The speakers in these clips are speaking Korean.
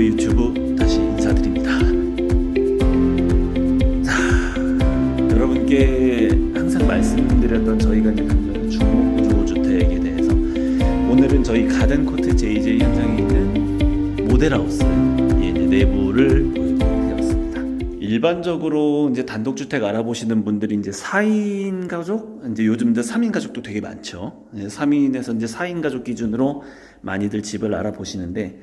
유튜브 다시 인사드립니다. 자, 여러분께 항상 말씀드렸던 저희가 이제 강조하는 중목구조주택에 대해서 오늘은 저희 가든 코트 JJ 현장에 있는 모델하우스 예, 이제 내부를 보여드리겠습니다. 일반적으로 이제 단독주택 알아보시는 분들이 이제 4인 가족, 이제 요즘도 3인 가족도 되게 많죠. 3인에서 이제 4인 가족 기준으로 많이들 집을 알아보시는데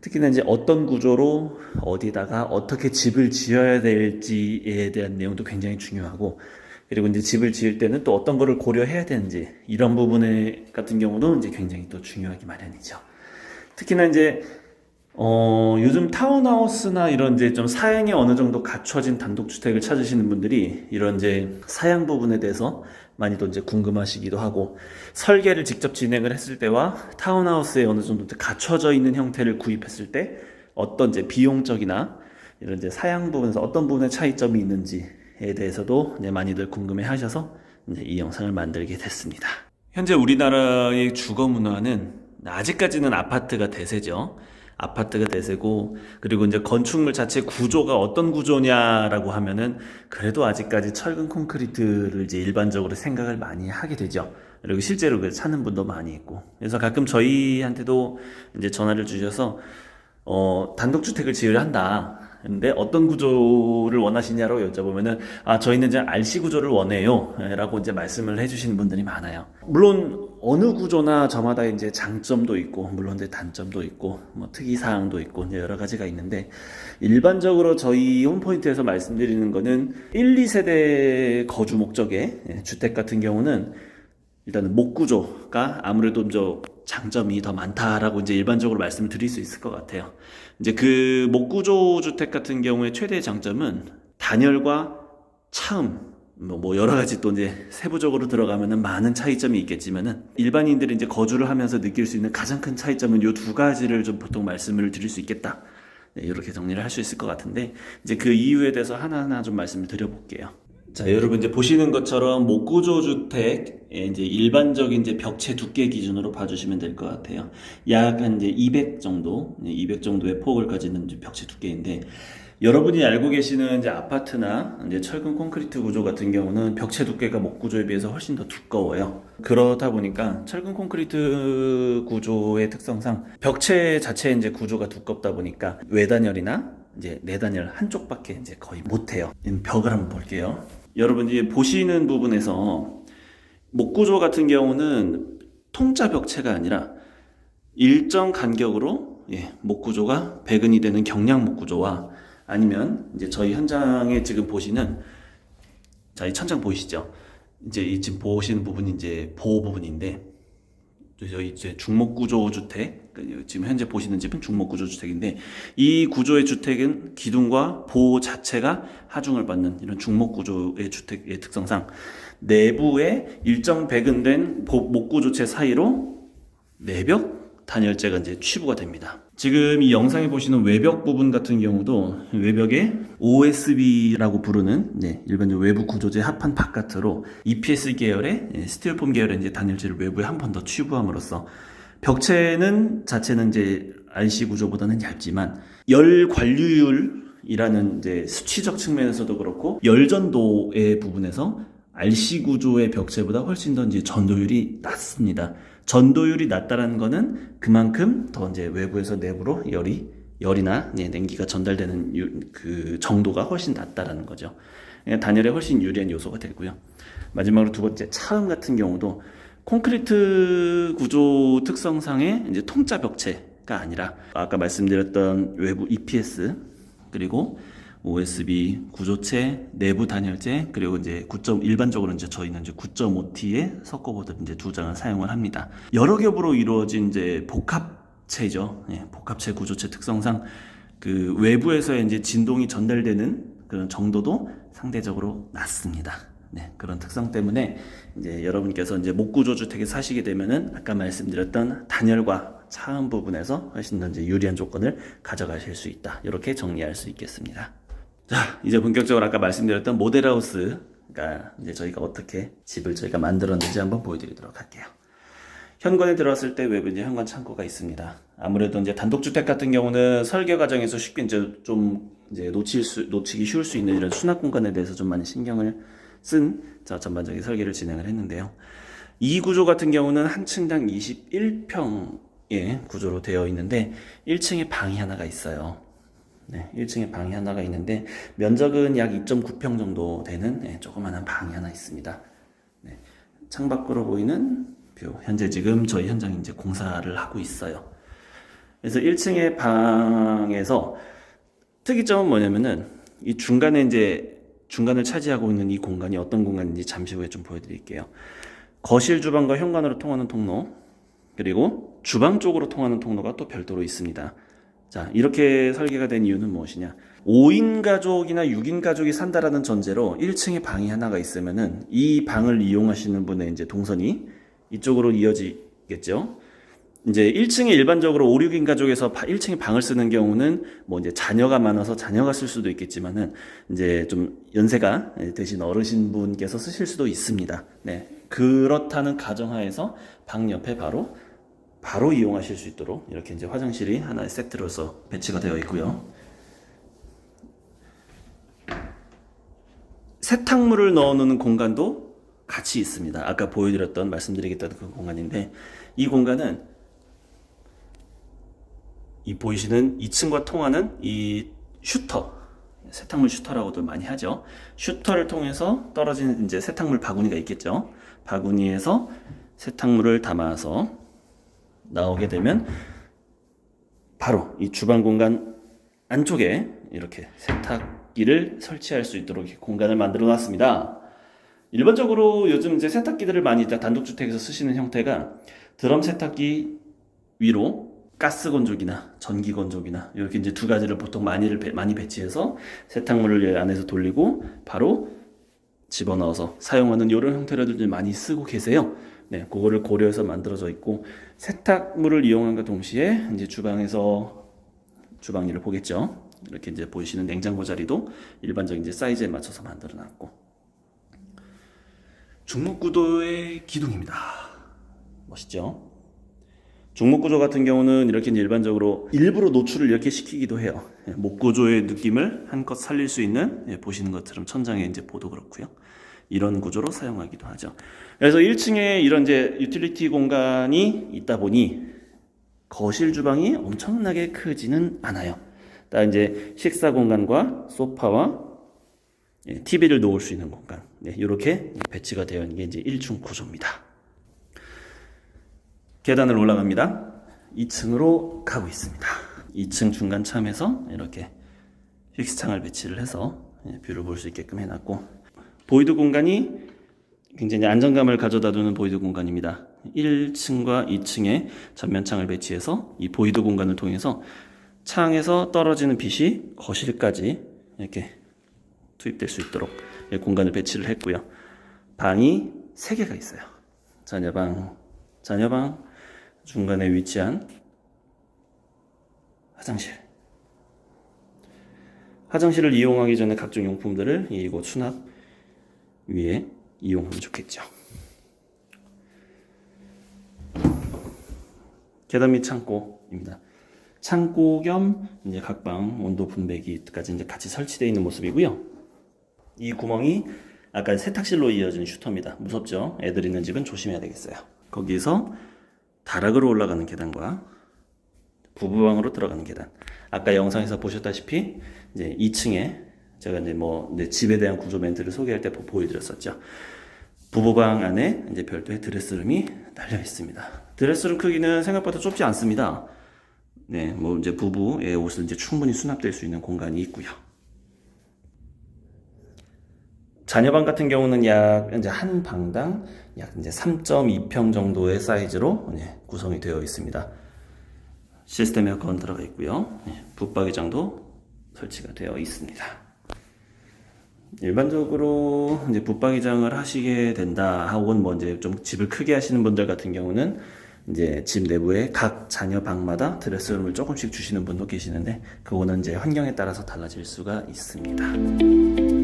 특히나 이제 어떤 구조로 어디다가 어떻게 집을 지어야 될지에 대한 내용도 굉장히 중요하고 그리고 이제 집을 지을 때는 또 어떤 거를 고려해야 되는지 이런 부분에 같은 경우도 이제 굉장히 또 중요하기 마련이죠. 특히나 이제 어, 요즘 타운하우스나 이런 이제 좀 사양이 어느 정도 갖춰진 단독주택을 찾으시는 분들이 이런 이제 사양 부분에 대해서 많이 또 이제 궁금하시기도 하고 설계를 직접 진행을 했을 때와 타운하우스에 어느 정도 갖춰져 있는 형태를 구입했을 때 어떤 이제 비용적이나 이런 이제 사양 부분에서 어떤 부분에 차이점이 있는지에 대해서도 이제 많이들 궁금해 하셔서 이제 이 영상을 만들게 됐습니다. 현재 우리나라의 주거 문화는 아직까지는 아파트가 대세죠. 아파트가 대세고 그리고 이제 건축물 자체 구조가 어떤 구조냐라고 하면은 그래도 아직까지 철근 콘크리트를 이제 일반적으로 생각을 많이 하게 되죠. 그리고 실제로 그 찾는 분도 많이 있고 그래서 가끔 저희한테도 이제 전화를 주셔서 어 단독주택을 지으려 한다. 근데 어떤 구조를 원하시냐로 여쭤보면은 아 저희는 이제 RC 구조를 원해요라고 이제 말씀을 해주시는 분들이 많아요. 물론 어느 구조나 저마다 이제 장점도 있고 물론 이제 단점도 있고 뭐 특이 사항도 있고 이제 여러 가지가 있는데 일반적으로 저희 홈포인트에서 말씀드리는 거는 1, 2세대 거주 목적의 예, 주택 같은 경우는 일단은 목 구조가 아무래도 좀 장점이 더 많다라고 이제 일반적으로 말씀을 드릴 수 있을 것 같아요. 이제 그 목 구조 주택 같은 경우에 최대의 장점은 단열과 차음 뭐, 뭐 여러 가지 또 이제 세부적으로 들어가면은 많은 차이점이 있겠지만은 일반인들이 이제 거주를 하면서 느낄 수 있는 가장 큰 차이점은 요 두 가지를 좀 보통 말씀을 드릴 수 있겠다. 네, 이렇게 정리를 할 수 있을 것 같은데 이제 그 이유에 대해서 하나하나 좀 말씀을 드려볼게요. 자, 여러분 이제 보시는 것처럼 목구조 주택 이제 일반적인 이제 벽체 두께 기준으로 봐주시면 될 것 같아요. 약 한 이제 200 정도, 200 정도의 폭을 가지는 벽체 두께인데 여러분이 알고 계시는 이제 아파트나 이제 철근 콘크리트 구조 같은 경우는 벽체 두께가 목구조에 비해서 훨씬 더 두꺼워요. 그렇다 보니까 철근 콘크리트 구조의 특성상 벽체 자체 이제 구조가 두껍다 보니까 외단열이나 이제 내단열 한쪽밖에 이제 거의 못해요. 벽을 한번 볼게요. 여러분이 보시는 부분에서 목구조 같은 경우는 통짜 벽체가 아니라 일정 간격으로 예, 목구조가 배근이 되는 경량 목구조와 아니면 이제 저희 현장에 지금 보시는 자, 이 천장 보이시죠? 이제 이 지금 보시는 부분이 이제 보호 부분인데 저희 이제 중목구조 주택 그 지금 현재 보시는 집은 중목구조 주택인데 이 구조의 주택은 기둥과 보호 자체가 하중을 받는 이런 중목구조의 주택의 특성상 내부에 일정 배근된 보- 목구조체 사이로 내벽 단열재가 이제 취부가 됩니다. 지금 이 영상에 보시는 외벽 부분 같은 경우도 외벽에 OSB라고 부르는 네, 일반적 외부 구조재 합판 바깥으로 EPS 계열의 예, 스티로폼 계열의 이제 단열재를 외부에 한 번 더 취부함으로써 벽체는 자체는 이제 RC 구조보다는 얇지만 열 관류율이라는 이제 수치적 측면에서도 그렇고 열전도의 부분에서 RC 구조의 벽체보다 훨씬 더 이제 전도율이 낮습니다. 전도율이 낮다라는 거는 그만큼 더 이제 외부에서 내부로 열이 열이나 예, 냉기가 전달되는 유- 그 정도가 훨씬 낮다라는 거죠. 예, 단열에 훨씬 유리한 요소가 되고요. 마지막으로 두 번째 차음 같은 경우도 콘크리트 구조 특성상의 이제 통짜 벽체가 아니라 아까 말씀드렸던 외부 EPS 그리고 OSB 구조체, 내부 단열재, 그리고 이제 9점 일반적으로 이제 저희는 이제 9.5T의 석고보드 이제 두 장을 사용을 합니다. 여러 겹으로 이루어진 이제 복합체죠. 예, 복합체 구조체 특성상 그 외부에서 이제 진동이 전달되는 그런 정도도 상대적으로 낮습니다. 네, 그런 특성 때문에 이제 여러분께서 이제 목구조 주택에 사시게 되면은 아까 말씀드렸던 단열과 차음 부분에서 훨씬 더 이제 유리한 조건을 가져가실 수 있다. 이렇게 정리할 수 있겠습니다. 자, 이제 본격적으로 아까 말씀드렸던 모델하우스가 이제 저희가 어떻게 집을 저희가 만들었는지 한번 보여드리도록 할게요. 현관에 들어왔을 때 외부 이제 현관 창고가 있습니다. 아무래도 이제 단독주택 같은 경우는 설계 과정에서 쉽게 이제 좀 이제 놓칠 수, 놓치기 쉬울 수 있는 이런 수납 공간에 대해서 좀 많이 신경을 쓴 자, 전반적인 설계를 진행을 했는데요. 이 구조 같은 경우는 한 층당 21평의 구조로 되어 있는데 1층에 방이 하나가 있어요. 네, 1층에 방이 하나가 있는데 면적은 약 2.9평 정도 되는 네, 조그마한 방이 하나 있습니다. 네, 창밖으로 보이는 뷰. 현재 지금 저희 현장이 이제 공사를 하고 있어요. 그래서 1층의 방에서 특이점은 뭐냐면은 이 중간에 이제 중간을 차지하고 있는 이 공간이 어떤 공간인지 잠시 후에 좀 보여드릴게요. 거실 주방과 현관으로 통하는 통로 그리고 주방 쪽으로 통하는 통로가 또 별도로 있습니다. 자 이렇게 설계가 된 이유는 무엇이냐? 5인 가족이나 6인 가족이 산다라는 전제로 1층에 방이 하나가 있으면은 이 방을 이용하시는 분의 이제 동선이 이쪽으로 이어지겠죠. 이제 1층에 일반적으로 5, 6인 가족에서 1층에 방을 쓰는 경우는 뭐 이제 자녀가 많아서 자녀가 쓸 수도 있겠지만은 이제 좀 연세가 되신 어르신 분께서 쓰실 수도 있습니다. 네. 그렇다는 가정하에서 방 옆에 바로 바로 이용하실 수 있도록 이렇게 이제 화장실이 하나의 세트로서 배치가 되어 있고요. 세탁물을 넣어놓는 공간도 같이 있습니다. 아까 보여드렸던 말씀드리겠다던 그 공간인데 이 공간은 이 보이시는 2층과 통하는 이 슈터 세탁물 슈터라고도 많이 하죠. 슈터를 통해서 떨어지는 이제 세탁물 바구니가 있겠죠. 바구니에서 세탁물을 담아서 나오게 되면 바로 이 주방 공간 안쪽에 이렇게 세탁기를 설치할 수 있도록 공간을 만들어 놨습니다. 일반적으로 요즘 이제 세탁기들을 많이 단독주택에서 쓰시는 형태가 드럼 세탁기 위로 가스 건조기나 전기 건조기나 이렇게 이제 두 가지를 보통 많이를 배- 많이 배치해서 세탁물을 이 안에서 돌리고 바로 집어넣어서 사용하는 이런 형태로들 많이 쓰고 계세요. 네, 그거를 고려해서 만들어져 있고 세탁물을 이용함과 동시에 이제 주방에서 주방 일을 보겠죠. 이렇게 이제 보이시는 냉장고 자리도 일반적인 이제 사이즈에 맞춰서 만들어 놨고 중목구도의 기둥입니다. 멋있죠? 중목구조 같은 경우는 이렇게 일반적으로 일부러 노출을 이렇게 시키기도 해요. 예, 목구조의 느낌을 한껏 살릴 수 있는 예, 보시는 것처럼 천장에 이제 보도 그렇고요. 이런 구조로 사용하기도 하죠. 그래서 1층에 이런 이제 유틸리티 공간이 있다 보니 거실 주방이 엄청나게 크지는 않아요. 딱 이제 식사 공간과 소파와 예, TV를 놓을 수 있는 공간. 네, 이렇게 배치가 되어 있는 게 이제 1층 구조입니다. 계단을 올라갑니다. 2층으로 가고 있습니다. 2층 중간 참에서 이렇게 휙스창을 배치를 해서 예, 뷰를 볼 수 있게끔 해놨고 보이드 공간이 굉장히 안정감을 가져다 두는 보이드 공간입니다. 1층과 2층에 전면창을 배치해서 이 보이드 공간을 통해서 창에서 떨어지는 빛이 거실까지 이렇게 투입될 수 있도록 예, 공간을 배치를 했고요. 방이 3개가 있어요. 자녀방, 자녀방, 중간에 위치한 화장실. 화장실을 이용하기 전에 각종 용품들을 이곳 수납 위에 이용하면 좋겠죠. 계단 및 창고입니다. 창고 겸 이제 각방 온도 분배기까지 이제 같이 설치되어 있는 모습이고요. 이 구멍이 아까 세탁실로 이어진 슈터입니다. 무섭죠? 애들 있는 집은 조심해야 되겠어요. 거기서 다락으로 올라가는 계단과 부부방으로 들어가는 계단. 아까 영상에서 보셨다시피 이제 2층에 제가 이제 뭐 이제 집에 대한 구조 멘트를 소개할 때 보- 보여드렸었죠. 부부방 안에 이제 별도의 드레스룸이 달려 있습니다. 드레스룸 크기는 생각보다 좁지 않습니다. 네, 뭐 이제 부부의 옷을 이제 충분히 수납될 수 있는 공간이 있고요. 자녀방 같은 경우는 약 이제 한 방당 약 이제 3.2평 정도의 사이즈로 네, 구성이 되어 있습니다. 시스템 에어컨 들어가 있고요. 네, 붙박이장도 설치가 되어 있습니다. 일반적으로 이제 붙박이장을 하시게 된다 혹은 뭐 이제 좀 집을 크게 하시는 분들 같은 경우는 이제 집 내부에 각 자녀 방마다 드레스룸을 조금씩 주시는 분도 계시는데 그거는 이제 환경에 따라서 달라질 수가 있습니다.